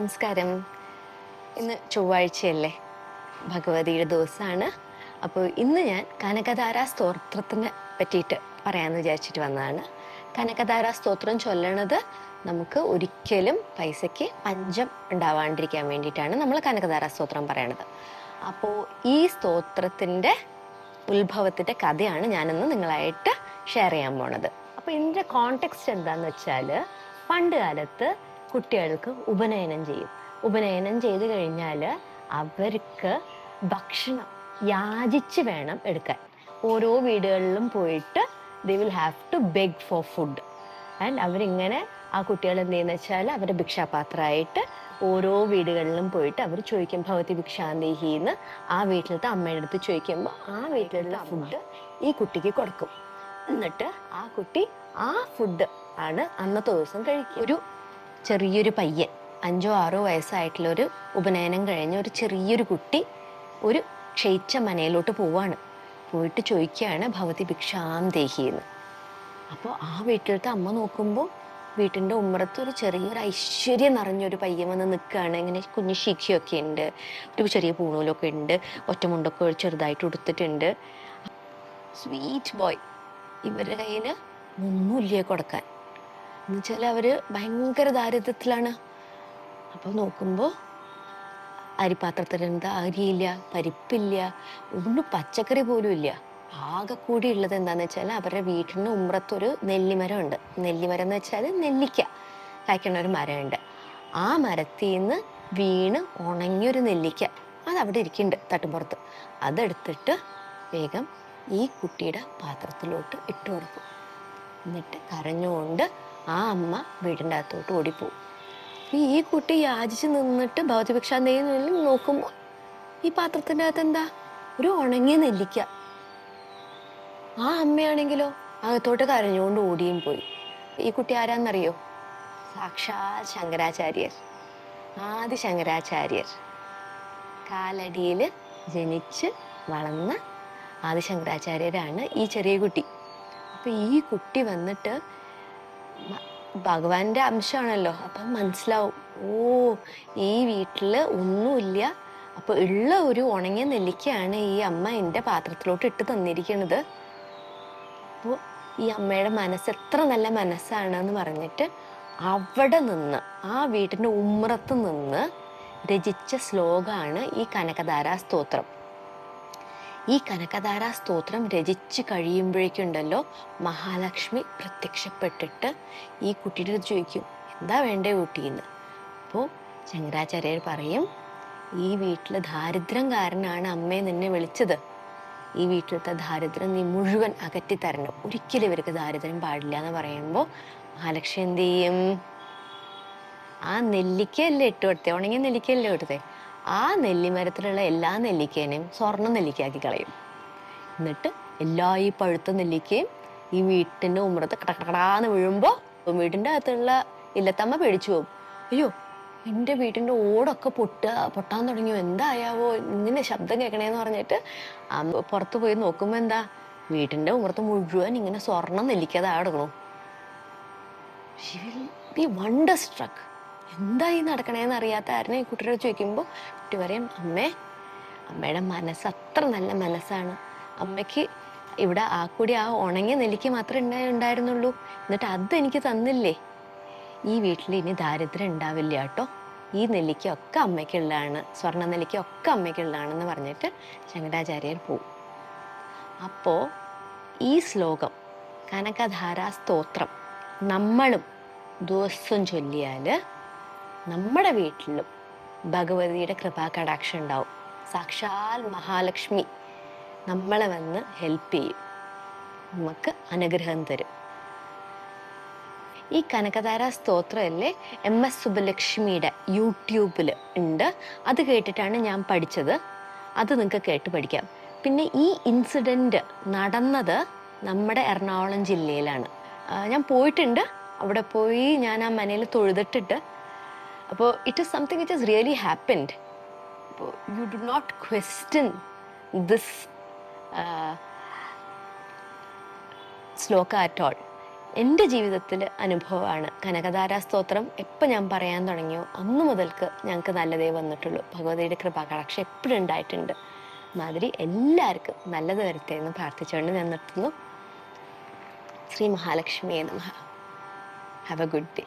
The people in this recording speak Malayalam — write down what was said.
നമസ്കാരം. ഇന്ന് ചൊവ്വാഴ്ചയല്ലേ? ഭഗവതിയുടെ ദിവസമാണ്. അപ്പോൾ ഇന്ന് ഞാൻ കനകധാര സ്തോത്രത്തിനെ പറ്റിയിട്ട് പറയാമെന്ന് വിചാരിച്ചിട്ട് വന്നതാണ്. കനകധാര സ്തോത്രം ചൊല്ലണത് നമുക്ക് ഒരിക്കലും പൈസയ്ക്ക് പഞ്ചം ഉണ്ടാവാണ്ടിരിക്കാൻ വേണ്ടിയിട്ടാണ് നമ്മൾ കനകധാര സ്തോത്രം പറയണത്. അപ്പോൾ ഈ സ്തോത്രത്തിന്റെ ഉത്ഭവത്തിന്റെ കഥയാണ് ഞാനിന്ന് നിങ്ങളായിട്ട് ഷെയർ ചെയ്യാൻ പോണത്. അപ്പോൾ ഇതിന്റെ കോണ്ടെക്സ്റ്റ് എന്താണെന്ന് വെച്ചാൽ പണ്ട് കാലത്ത് കുട്ടികൾക്ക് ഉപനയനം ചെയ്യും. ഉപനയനം ചെയ്ത് കഴിഞ്ഞാൽ അവർക്ക് ഭക്ഷണം യാചിച്ച് വേണം എടുക്കാൻ. ഓരോ വീടുകളിലും പോയിട്ട് they will have to beg for food and അവരിങ്ങനെ ആ കുട്ടികൾ എന്ത് ചെയ്യുന്ന വെച്ചാൽ അവരുടെ ഭിക്ഷാപാത്രമായിട്ട് ഓരോ വീടുകളിലും പോയിട്ട് അവർ ചോദിക്കും ഭഗവതി ഭിക്ഷാന്തേഹിന്ന് ആ വീട്ടിലത്തെ അമ്മയുടെ അടുത്ത് ചോദിക്കുമ്പോൾ ആ വീട്ടിലുള്ള ഫുഡ് ഈ കുട്ടിക്ക് കൊടുക്കും. എന്നിട്ട് ആ കുട്ടി ആ ഫുഡ് ആണ് അന്നത്തെ ദിവസം കഴിക്കുക. ഒരു ചെറിയൊരു പയ്യൻ അഞ്ചോ ആറോ വയസ്സായിട്ടുള്ള ഒരു ഉപനയനം കഴിഞ്ഞ ഒരു ചെറിയൊരു കുട്ടി ഒരു ക്ഷയിച്ച മനയിലോട്ട് പോവാണ്. പോയിട്ട് ചോദിക്കുകയാണ് ഭവതി ഭിക്ഷാം ദേഹിയെന്ന്. അപ്പോൾ ആ വീട്ടിലത്തെ അമ്മ നോക്കുമ്പോൾ വീട്ടിന്റെ ഉമ്മറത്ത് ഒരു ചെറിയൊരു ഐശ്വര്യം നിറഞ്ഞൊരു പയ്യൻ വന്ന് നിൽക്കുകയാണ്. ഇങ്ങനെ കുഞ്ഞു ശിഖിയൊക്കെ ഉണ്ട് ഒരു ചെറിയ പൂണൂലൊക്കെ ഉണ്ട് ഒറ്റമുണ്ടൊക്കെ ചെറുതായിട്ട് ഉടുത്തിട്ടുണ്ട്. സ്വീറ്റ് ബോയ് ഇവരുടെ കയ്യിൽ ഒന്നുമില്ല കൊടുക്കാൻ. എന്നുവെച്ചാൽ അവർ ഭയങ്കര ദാരിദ്ര്യത്തിലാണ്. അപ്പോൾ നോക്കുമ്പോൾ അരിപ്പാത്രത്തിൽ എന്താ അരിയില്ല പരിപ്പില്ല ഒന്നും പച്ചക്കറി പോലും ഇല്ല. ആകെ കൂടി ഉള്ളത് എന്താണെന്ന് വെച്ചാൽ അവരുടെ വീട്ടിന് ഉമ്രത്തൊരു നെല്ലിമരം ഉണ്ട് നെല്ലിമരം എന്ന് വെച്ചാൽ നെല്ലിക്ക കായ്ക്കണ ഒരു മരമുണ്ട്. ആ മരത്തിൽ നിന്ന് വീണ് ഉണങ്ങിയൊരു നെല്ലിക്ക അത് അവിടെ ഇരിക്കുന്നുണ്ട് തട്ടുമ്പുറത്ത് അതെടുത്തിട്ട് വേഗം ഈ കുട്ടിയുടെ പാത്രത്തിലോട്ട് ഇട്ട് കൊടുക്കും എന്നിട്ട് കരഞ്ഞുകൊണ്ട് ആ അമ്മ വീടിന്റെ അകത്തോട്ട് ഓടിപ്പോവും. ഈ കുട്ടി യാചിച്ച് നിന്നിട്ട് ഭൗതിഭിക്ഷാന്തേയും നോക്കുമ്പോൾ ഈ പാത്രത്തിന്റെ അകത്ത് എന്താ? ഒരു ഉണങ്ങിയ നെല്ലിക്ക. ആ അമ്മയാണെങ്കിലോ അകത്തോട്ട് കരഞ്ഞുകൊണ്ട് ഓടിയും പോയി. ഈ കുട്ടി ആരാന്നറിയോ? സാക്ഷാൽ ശങ്കരാചാര്യർ. ആദി ശങ്കരാചാര്യർ. കാലടിയിൽ ജനിച്ച് വളർന്ന ആദി ശങ്കരാചാര്യരാണ് ഈ ചെറിയ കുട്ടി. അപ്പം ഈ കുട്ടി വന്നിട്ട് ഭഗവാന്റെ അംശമാണല്ലോ. അപ്പം മനസ്സിലാവും ഓ ഈ വീട്ടിൽ ഒന്നുമില്ല. അപ്പൊ ഉള്ള ഒരു ഉണങ്ങിയ നെല്ലിക്കയാണ് ഈ അമ്മ എന്റെ പാത്രത്തിലോട്ട് ഇട്ട് തന്നിരിക്കുന്നത് അപ്പോൾ ഈ അമ്മയുടെ മനസ്സ് എത്ര നല്ല മനസ്സാണ് എന്ന് പറഞ്ഞിട്ട് അവിടെ നിന്ന് ആ വീട്ടിന്റെ ഉമ്രത്ത് നിന്ന് രചിച്ച ശ്ലോകമാണ് ഈ കനകധാരാ സ്തോത്രം. ഈ കനകധാര സ്തോത്രം രചിച്ചു കഴിയുമ്പോഴേക്കുണ്ടല്ലോ മഹാലക്ഷ്മി പ്രത്യക്ഷപ്പെട്ടിട്ട് ഈ കുട്ടിയുടെ ചോദിക്കും എന്താ വേണ്ടേ കുട്ടീന്ന് അപ്പോൾ ശങ്കരാചാര്യർ പറയും ഈ വീട്ടിൽ ദാരിദ്ര്യം കാരനാണ് അമ്മയെ നിന്നെ വിളിച്ചത്. ഈ വീട്ടിലത്തെ ദാരിദ്ര്യം നീ മുഴുവൻ അകറ്റി തരണം. ഒരിക്കലും ഇവർക്ക് ദാരിദ്ര്യം പാടില്ല എന്ന് പറയുമ്പോൾ മഹാലക്ഷ്മി എന്ത് ചെയ്യും? ആ നെല്ലിക്കയല്ലേ ഇട്ട് കൊടുത്തേ? ഉണങ്ങിയ നെല്ലിക്കയല്ലേ കൊടുത്തേ? ആ നെല്ലിമരത്തിലുള്ള എല്ലാ നെല്ലിക്കേനെയും സ്വർണ നെല്ലിക്കയാക്കി കളയും. എന്നിട്ട് എല്ലാ ഈ പഴുത്ത നെല്ലിക്കയും ഈ വീട്ടിന്റെ ഉമ്മറത്ത് കടക്കടാന്ന് വീഴുമ്പോൾ വീടിന്റെ അകത്തുള്ള ഇല്ലത്തമ്മ പേടിച്ചു പോകും. അയ്യോ എന്റെ വീട്ടിന്റെ ഓടൊക്കെ പൊട്ട പൊട്ടാൻ തുടങ്ങിയോ? എന്തായാവോ? ഇങ്ങനെ ശബ്ദം കേൾക്കണേന്ന് പറഞ്ഞിട്ട് പുറത്ത് പോയി നോക്കുമ്പോൾ എന്താ? വീട്ടിന്റെ ഉമ്മറത്ത് മുഴുവൻ ഇങ്ങനെ സ്വർണം നെല്ലിക്കാതെ കിടക്കണു she will be wonderstruck എന്താ ഈ നടക്കണേന്ന് അറിയാത്ത ആരനെ കുട്ടിയോട് ചോദിക്കുമ്പോൾ കുട്ടി പറയും അമ്മേ അമ്മയുടെ മനസ്സ് അത്ര നല്ല മനസ്സാണ്. അമ്മയ്ക്ക് ഇവിടെ ആ കൂടി ആ ഉണങ്ങിയ നെല്ലിക്ക് മാത്രമേ ഉണ്ടായി ഉണ്ടായിരുന്നുള്ളൂ. എന്നിട്ട് അത് എനിക്ക് തന്നില്ലേ? ഈ വീട്ടിൽ ഇനി ദാരിദ്ര്യം ഉണ്ടാവില്ല കേട്ടോ. ഈ നെല്ലിക്കൊക്കെ അമ്മയ്ക്കുള്ളതാണ്. സ്വർണ നെല്ലിക്കൊക്കെ അമ്മയ്ക്കുള്ളതാണെന്ന് പറഞ്ഞിട്ട് ശങ്കരാചാര്യർ പോവും. അപ്പോൾ ഈ ശ്ലോകം കനകധാരാ സ്തോത്രം നമ്മളും ദിവസം ചൊല്ലിയാൽ നമ്മുടെ വീട്ടിലും ഭഗവതിയുടെ കൃപാകടാക്ഷം ഉണ്ടാവും. സാക്ഷാൽ മഹാലക്ഷ്മി നമ്മളെ വന്ന് ഹെൽപ്പ് ചെയ്യും. നമുക്ക് അനുഗ്രഹം തരും. ഈ കനകധാര സ്തോത്രമല്ലേ? എം എസ് സുബലക്ഷ്മിയുടെ യൂട്യൂബിൽ ഉണ്ട്. അത് കേട്ടിട്ടാണ് ഞാൻ പഠിച്ചത്. അത് നിങ്ങൾക്ക് കേട്ട് പഠിക്കാം. പിന്നെ ഈ ഇൻസിഡന്റ് നടന്നത് നമ്മുടെ എറണാകുളം ജില്ലയിലാണ്. ഞാൻ പോയിട്ടുണ്ട്. അവിടെ പോയി ഞാൻ ആ മനയിൽ തൊഴുതിട്ടിട്ട് അപ്പോൾ it is something it is really happened അപ്പോൾ you do not question this shloka at all എന്റെ ജീവിതത്തിൽ അനുഭവമാണ് കനകധാരാ സ്തോത്രം എപ്പോൾ ഞാൻ പറയാൻ തുടങ്ങിയോ അന്ന് മുതൽക്ക് ഞങ്ങൾക്ക് നല്ലതേ വന്നിട്ടുള്ളൂ. ഭഗവതിയുടെ കൃപാകടാക്ഷം എപ്പോഴും ഉണ്ടായിട്ടുണ്ട്. മാതിരി എല്ലാവർക്കും നല്ലത് വരട്ടെ എന്ന് പ്രാർത്ഥിച്ചുകൊണ്ട് ഞാൻ നിർത്തുന്നു. ശ്രീ മഹാലക്ഷ്മിയെ നമ. Have A good day